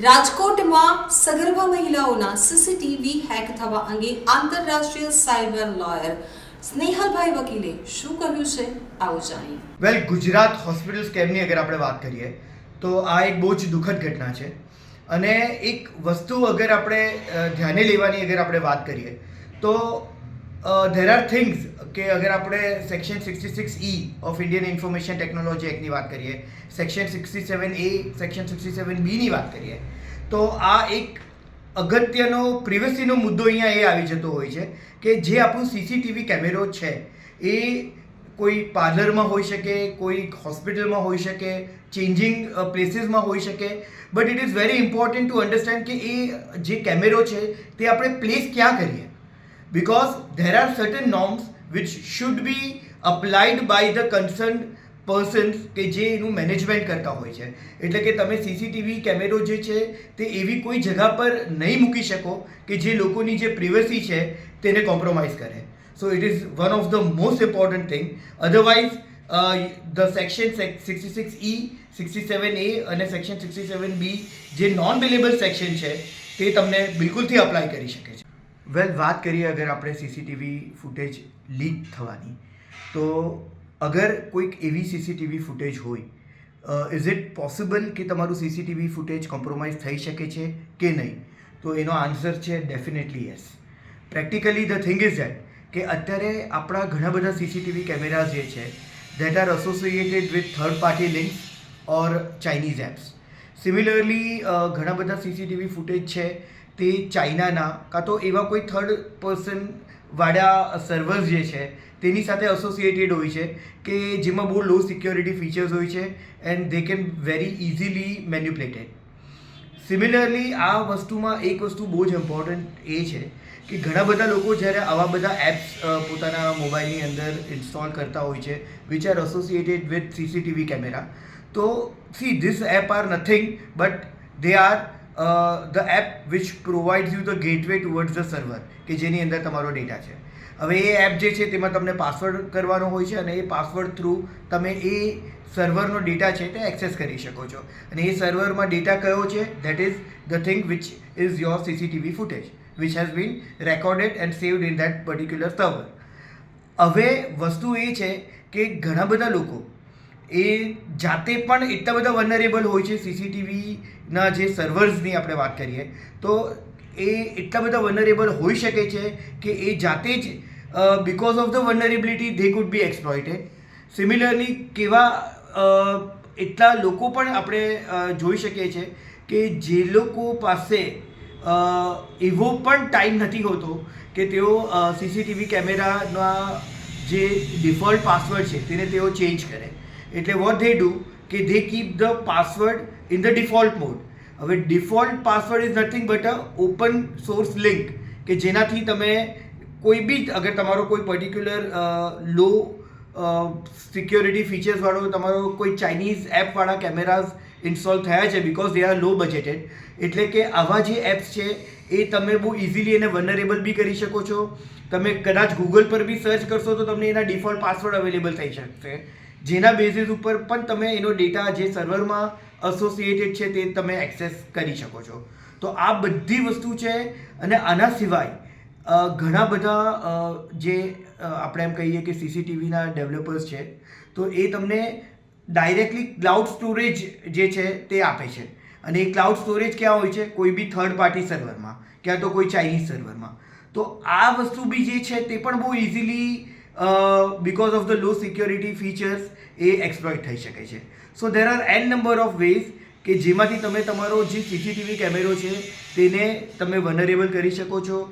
રાજકોટમાં સગર્ભા મહિલાઓના સીસીટીવી હેક થવા અંગે આંતરરાષ્ટ્રીય સાયબર લોયર સ્નેહલભાઈ વકીલે શું કહ્યું છે, આવો જાણીએ. વેલ ગુજરાત હોસ્પિટલ સ્કેમની અગર આપણે વાત કરીએ, તો આ એક બહુ જ દુઃખદ ઘટના છે. અને એક વસ્તુ અગર આપણે ધ્યાને લેવાની અગર આપણે વાત કરીએ, તો ધેર આર થિંગ્સ કે અગર આપણે section sixty six E of Indian information technology એક્ટની વાત કરીએ section sixty seven A section sixty seven બીની વાત કરીએ, તો આ એક અગત્યનો પ્રિવસીનો મુદ્દો અહીંયા એ આવી જતો હોય છે કે જે આપણું સીસીટીવી કેમેરો છે, એ કોઈ પાર્લરમાં હોઈ શકે, કોઈ હોસ્પિટલમાં હોઈ શકે ચેન્જિંગ પ્લેસીસમાં હોઈ શકે but it is very important to understand કે એ જે કેમેરો છે, તે આપણે પ્લેસ ક્યાં કરીએ? Because there are certain norms which should be applied by the concerned persons કે જે એનું મેનેજમેન્ટ કરતા હોય છે. એટલે કે તમે સીસીટીવી કેમેરો જે છે, તે એવી કોઈ જગા પર નહીં મૂકી શકો કે જે લોકોની જે પ્રિવસી છે, તેને કોમ્પ્રોમાઇઝ કરે. So it is one of the most important thing otherwise the section sixty six E sixty seven A અને સેક્શન સિક્સટી સેવન બી જે નોન બિલેબલ સેક્શન છે, તે તમને બિલકુલથી અપ્લાય કરી શકે છે. વેલ વાત કરીએ અગર આપણે સીસીટીવી ફૂટેજ લીક થવાની, તો અગર કોઈક એવી સીસીટીવી ફૂટેજ હોય ઇઝ ઇટ પોસિબલ કે તમારું સીસીટીવી ફૂટેજ કોમ્પ્રોમાઇઝ થઈ શકે છે કે નહીં? તો એનો આન્સર છે definitely yes practically the thing is that કે અત્યારે આપણા ઘણા બધા સીસીટીવી કેમેરા જે છે that are associated with third party links or Chinese apps similarly ઘણા બધા સીસીટીવી ફૂટેજ છે તે ચાઇનાના, કાં તો એવા કોઈ થર્ડ પર્સન વાળા સર્વર્સ જે છે, તેની સાથે એસોસિએટેડ હોય છે કે જેમાં બહુ લો સિક્યોરિટી ફીચર્સ હોય છે and they can very easily manipulated similarly આ વસ્તુમાં એક વસ્તુ બહુ જ ઇમ્પોર્ટન્ટ એ છે કે ઘણા બધા લોકો જ્યારે આવા બધા એપ્સ પોતાના મોબાઈલની અંદર ઇન્સ્ટોલ કરતા હોય છે which are associated with CCTV camera તો see this app are nothing but they are the app which provides you the gateway towards the server કે જેની અંદર તમારો ડેટા છે. હવે એ એપ જે છે, તેમાં તમને પાસવર્ડ કરવાનો હોય છે અને એ પાસવર્ડ થ્રુ તમે એ સર્વરનો ડેટા છે તે એક્સેસ કરી શકો છો. અને એ સર્વરમાં ડેટા કયો છે? That is the thing which is your CCTV footage which has been recorded and saved in that particular server હવે વસ્તુ એ છે કે ઘણા બધા લોકો એ જાતે પણ એટલા બધા વનરેબલ હોય છે સીસીટીવીના જે સર્વર્સની આપણે વાત કરીએ, તો એ એટલા બધા વનરેબલ હોઈ શકે છે કે એ જાતે જ because of the vulnerability they could be exploited similarly કેવા એટલા લોકો પણ આપણે જોઈ શકીએ છીએ કે જે લોકો પાસે એવો પણ ટાઈમ નથી હોતો કે તેઓ સીસીટીવી કેમેરાના જે ડિફોલ્ટ પાસવર્ડ છે, તેને તેઓ ચેન્જ કરે. એટલે વોટ ધે ડુ કે they keep the password in the default mode હવે default password is nothing but a open source link કે જેનાથી તમે કોઈ બી, અગર તમારો કોઈ પર્ટિક્યુલર લો સિક્યોરિટી ફીચર્સવાળો તમારો કોઈ ચાઇનીઝ એપવાળા કેમેરાઝ ઇન્સ્ટોલ થયા છે બિકોઝ દે આર લો બજેટેડ એટલે કે આવા જે એપ્સ છે, એ તમે બહુ ઇઝીલી એને વનરેબલ બી કરી શકો છો. તમે કદાચ ગૂગલ પર બી સર્ચ કરશો તો તમને એના ડિફોલ્ટ પાસવર્ડ અવેલેબલ થઈ શકશે. જેના બેઝિસ ઉપર પણ તમે એનો ડેટા જે સર્વરમાં એસોસિએટેડ છે તે તમે એક્સેસ કરી શકો છો. તો આ બધી વસ્તુ છે અને આના સિવાય ઘણા બધા જે આપણે એમ કહીએ કે સીસીટીવીના ડેવલપર્સ છે, તો એ તમને ડાયરેક્ટલી ક્લાઉડ સ્ટોરેજ જે છે તે આપે છે. અને એ ક્લાઉડ સ્ટોરેજ ક્યાં હોય છે? કોઈ બી થર્ડ પાર્ટી સર્વરમાં ક્યાં તો કોઈ ચાઇનીઝ સર્વરમાં તો આ વસ્તુ બી જે છે તે પણ બહુ easily because of the low security features A exploit થઈ શકે છે. So there are an number of ways કે જેમાંથી તમે તમારો જે સીસીટીવી કેમેરો છે, તેને તમે વનરેબલ કરી શકો છો.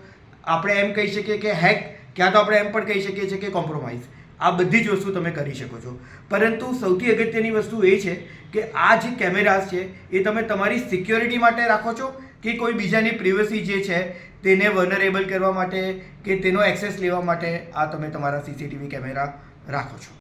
આપણે એમ કહી શકીએ કે હેક ક્યાં તો આપણે એમ પણ કહી શકીએ છીએ કે કોમ્પ્રોમાઇઝ આ બધી જ વસ્તુ તમે કરી શકો છો. પરંતુ સૌથી અગત્યની વસ્તુ એ છે કે આ જે કેમેરાઝ છે, એ તમે તમારી સિક્યોરિટી માટે રાખો છો કે કોઈ બીજાની પ્રિવસી જે છે, તેને વનરેબલ કરવા માટે કે તેનો એક્સેસ લેવા માટે આ તમે તમારા સીસીટીવી કેમેરા રાખો છો.